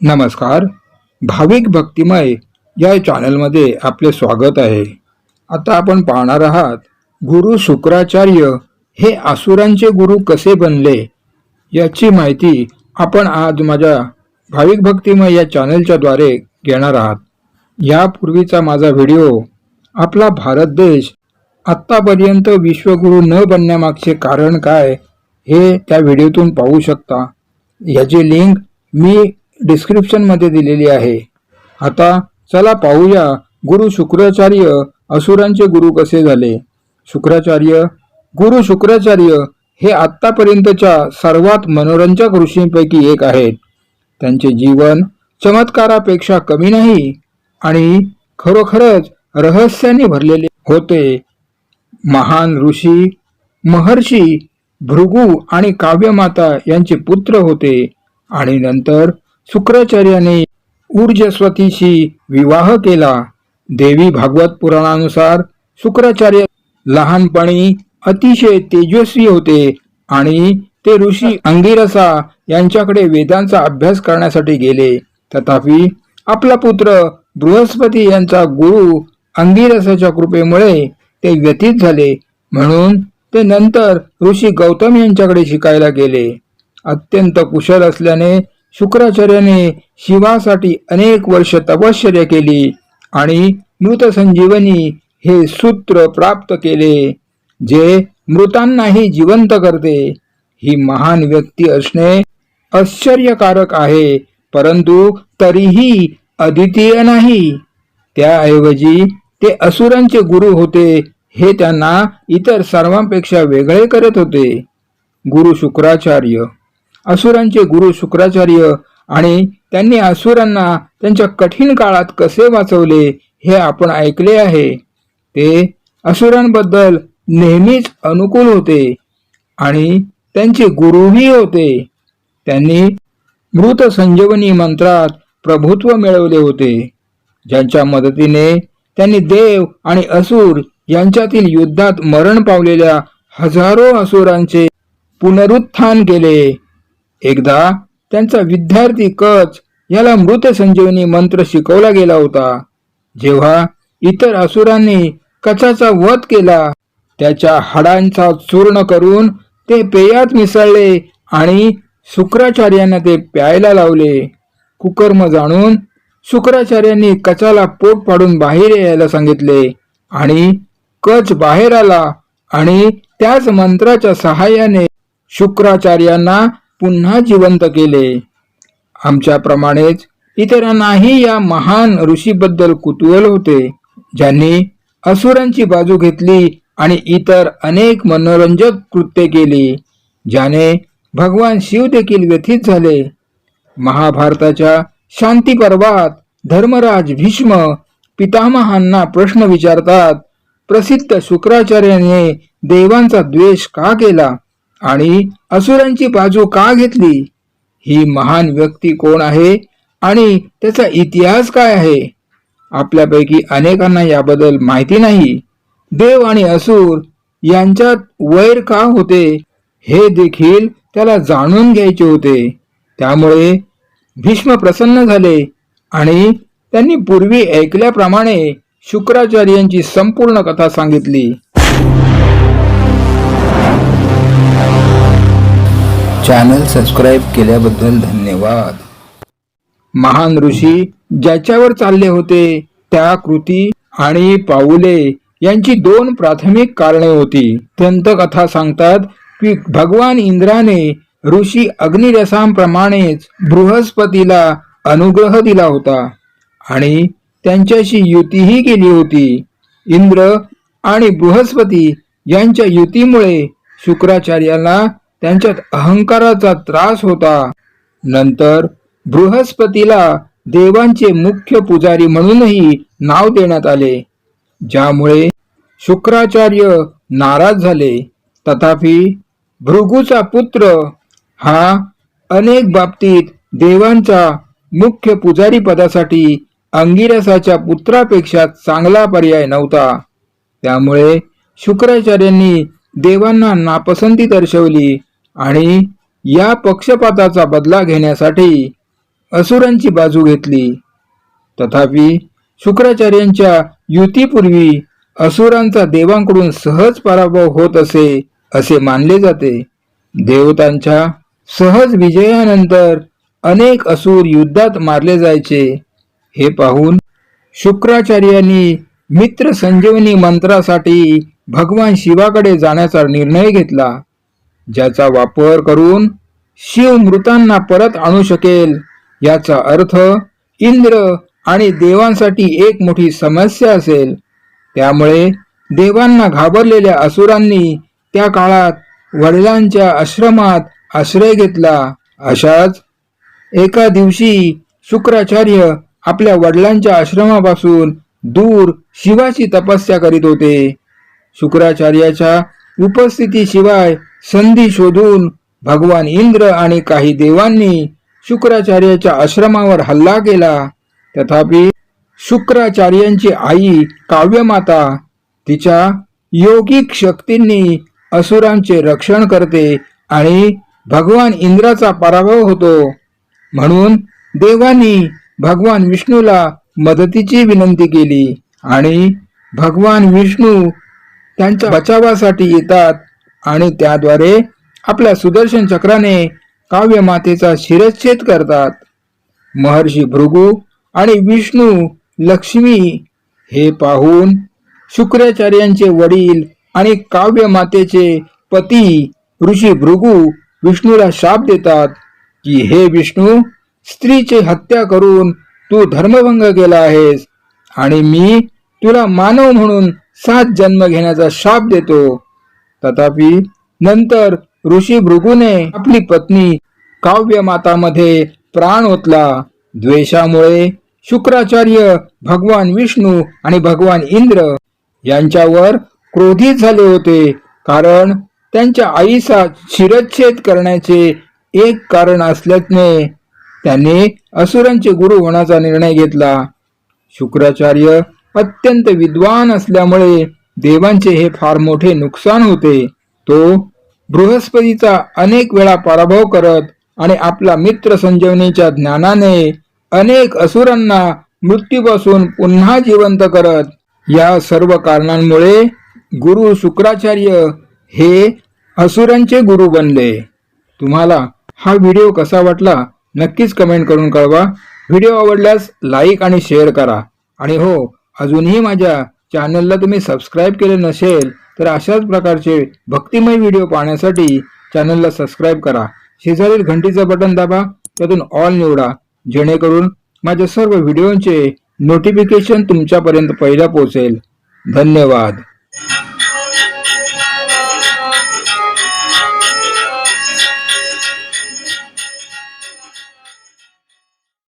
नमस्कार. भाविक भक्तिमय या चॅनलमध्ये आपले स्वागत आहे. आता आपण पाहणार आहात गुरु शुक्राचार्य हे आसुरांचे गुरु कसे बनले? याची माहिती आपण आज माझ्या भाविक भक्तिमय या चॅनलच्या द्वारे घेणार आहात. यापूर्वीचा माझा व्हिडिओ आपला भारत देश आत्तापर्यंत विश्वगुरू न बनण्यामागचे कारण काय हे त्या व्हिडिओतून पाहू शकता. याची लिंक मी डिस्क्रिप्शनमध्ये दिलेली आहे. आता चला पाहूया गुरु शुक्राचार्य असुरांचे गुरु कसे झाले. शुक्राचार्य गुरु शुक्राचार्य हे आत्तापर्यंतच्या सर्वात मनोरंजक ऋषींपैकी एक आहेत. त्यांचे जीवन चमत्कारापेक्षा कमी नाही आणि खरोखरच रहस्याने भरलेले होते. महान ऋषी महर्षी भृगू आणि काव्यमाता यांचे पुत्र होते आणि नंतर शुक्राचार्याने ऊर्जस्वतीशी विवाह केला. देवी भागवत पुराणानुसार शुक्राचार्य लहानपणी अतिशय तेजस्वी होते आणि ते ऋषी अंगिरसा यांच्याकडे वेदांचा अभ्यास करण्यासाठी गेले. तथापि आपला पुत्र बृहस्पती यांचा गुरु अंगिरसाच्या कृपेमुळे ते व्यतीत झाले. म्हणून ते नंतर ऋषी गौतम यांच्याकडे शिकायला गेले. अत्यंत कुशल असल्याने शुक्राचार्याने शिवासाठी अनेक वर्ष तपश्चर्या केली आणि मृत संजीवनी हे सूत्र प्राप्त केले जे मृतांनाही जिवंत करते. ही महान व्यक्ती असणे आश्चर्यकारक आहे परंतु तरीही अद्वितीय नाही. त्याऐवजी ते असुरांचे गुरु होते हे त्यांना इतर सर्वांपेक्षा वेगळे करत होते. गुरु शुक्राचार्य असुरांचे गुरु शुक्राचार्य आणि त्यांनी असुरांना त्यांच्या कठीण काळात कसे वाचवले हे आपण ऐकले आहे. ते असुरांबद्दल नेहमीच अनुकूल होते आणि त्यांचे गुरुही होते. त्यांनी मृत संजीवनी मंत्रात प्रभुत्व मिळवले होते. ज्यांच्या मदतीने त्यांनी देव आणि असुर यांच्यातील युद्धात मरण पावलेल्या हजारो असुरांचे पुनरुत्थान केले. एकदा त्यांचा विद्यार्थी कच याला मृत संजीवनी मंत्र शिकवला गेला होता. जेव्हा इतर असुरांनी कचाचा वध केला त्याच्या हाडांचा चूर्ण करून ते पेयात मिसळले आणि शुक्राचार्यांना ते प्यायला लावले. कुकर्म जाणून शुक्राचार्यांनी कचाला पोट पाडून बाहेर यायला सांगितले आणि कच बाहेर आला आणि त्याच मंत्राच्या सहाय्याने शुक्राचार्यांना पुन्हा जिवंत केले. आमच्याप्रमाणेच इतरांनाही या महान ऋषीबद्दल कुतूहल होते ज्यांनी असुरांची बाजू घेतली आणि इतर अनेक मनोरंजक कृत्ये केली ज्याने भगवान शिव देखील व्यथित झाले. महाभारताच्या शांती पर्वात धर्मराज भीष्म पितामहांना प्रश्न विचारतात प्रसिद्ध शुक्राचार्याने देवांचा द्वेष का केला? आणि असुरांची बाजू का घेतली? ही महान व्यक्ती कोण आहे? आणि त्याचा इतिहास काय आहे? आपल्यापैकी अनेकांना याबद्दल माहिती नाही. देव आणि असुर यांच्यात वैर का होते? हे देखील त्याला जाणून घ्यायचे होते. त्यामुळे भीष्म प्रसन्न झाले आणि त्यांनी पूर्वी ऐकल्याप्रमाणे शुक्राचार्यांची संपूर्ण कथा सांगितली. चॅनल सबस्क्राईब केल्याबद्दल धन्यवाद. महान ऋषी ज्याच्यावर चालले होते त्या कृती आणि पाऊले यांची दोन प्राथमिक कारणे होती. दंतकथा सांगतात की भगवान इंद्राने ऋषी अग्निरसांप्रमाणेच बृहस्पतीला अनुग्रह दिला होता आणि त्यांच्याशी युतीही केली होती. इंद्र आणि बृहस्पती यांच्या युतीमुळे शुक्राचार्याला त्यांच्यात अहंकाराचा त्रास होता. नंतर बृहस्पतीला देवांचे मुख्य पुजारी म्हणूनही नाव देण्यात आले. ज्यामुळे शुक्राचार्य नाराज झाले. तथापि भृगूचा पुत्र हा अनेक बाबतीत देवांच्या मुख्य पुजारी पदासाठी अंगिरसाच्या पुत्रापेक्षा चांगला पर्याय नव्हता. त्यामुळे शुक्राचार्यांनी देवांना नापसंती दर्शवली. आणि या पक्षपाताचा बदला घेण्यासाठी असुरांची बाजू घेतली. तथापि शुक्राचार्यांच्या युतीपूर्वी असुरांचा देवांकडून सहज पराभव होत असे असे मानले जाते. देवतांच्या सहज विजयानंतर अनेक असुर युद्धात मारले जायचे. हे पाहून शुक्राचार्यांनी मित्र संजीवनी मंत्रासाठी भगवान शिवाकडे जाण्याचा निर्णय घेतला. ज्याचा वापर करून शिव मृतांना परत आणू शकेल. याचा अर्थ इंद्र आणि देवांसाठी एक मोठी समस्या असेल. त्यामुळे देवांना घाबरलेल्या असुरांनी त्या काळात वडिलांच्या आश्रमात आश्रय घेतला. अशाच एका दिवशी शुक्राचार्य आपल्या वडिलांच्या आश्रमापासून दूर शिवाची तपस्या करीत होते. शुक्राचार्याच्या उपस्थितीशिवाय संधी शोधून भगवान इंद्र आणि काही देवांनी शुक्राचार्याच्या आश्रमावर हल्ला केला. तथापि शुक्राचार्यांची आई काव्यमाता तिच्या योगिक शक्तींनी असुरांचे रक्षण करते आणि भगवान इंद्राचा पराभव होतो. म्हणून देवांनी भगवान विष्णूला मदतीची विनंती केली आणि भगवान विष्णू त्यांच्या बचावासाठी येतात आणि त्याद्वारे आपल्या सुदर्शन चक्राने काव्यमातेचा शिरच्छेद करतात. महर्षी भृगू आणि विष्णू लक्ष्मी हे पाहून शुक्राचार्यांचे वडील आणि काव्यमातेचे पती ऋषी भृगू विष्णूला शाप देतात की हे विष्णू स्त्रीची हत्या करून तू धर्मभंग केला आहेस आणि मी तुला मानव म्हणून सात जन्म घेण्याचा शाप देतो. तथापि नंतर ऋषी भृगूने आपली पत्नी काव्यमातामध्ये प्राण ओतला. द्वेषामुळे शुक्राचार्य भगवान विष्णू आणि भगवान इंद्र यांच्यावर क्रोधित झाले होते. कारण त्यांच्या आईचा शिरच्छेद करण्याचे एक कारण असल्याने त्यांनी असुरांचे गुरु होण्याचा निर्णय घेतला. शुक्राचार्य अत्यंत विद्वान असल्यामुळे देवांचे हे फार मोठे नुकसान होते. तो बृहस्पतीचा अनेक वेळा पराभव करत आणि आपला मित्र संजीवनीच्या ज्ञानाने अनेक असुरांना मृत्यूपासून पुन्हा जिवंत करत या सर्व कारणांमुळे गुरु शुक्राचार्य हे असुरांचे गुरु बनले. तुम्हाला हा व्हिडिओ कसा वाटला नक्कीच कमेंट करून कळवा. व्हिडिओ आवडल्यास लाईक आणि शेअर करा. आणि हो अजूनही माझ्या चॅनलला तुम्ही सबस्क्राईब केले नसेल तर अशाच प्रकारचे भक्तिमय व्हिडिओ पाहण्यासाठी चॅनलला सबस्क्राईब करा. शेजारील घंटीचं बटन दाबा त्यातून ऑल निवडा. जेणेकरून माझ्या सर्व व्हिडिओंचे नोटिफिकेशन तुमच्यापर्यंत पहिला पोहोचेल. धन्यवाद.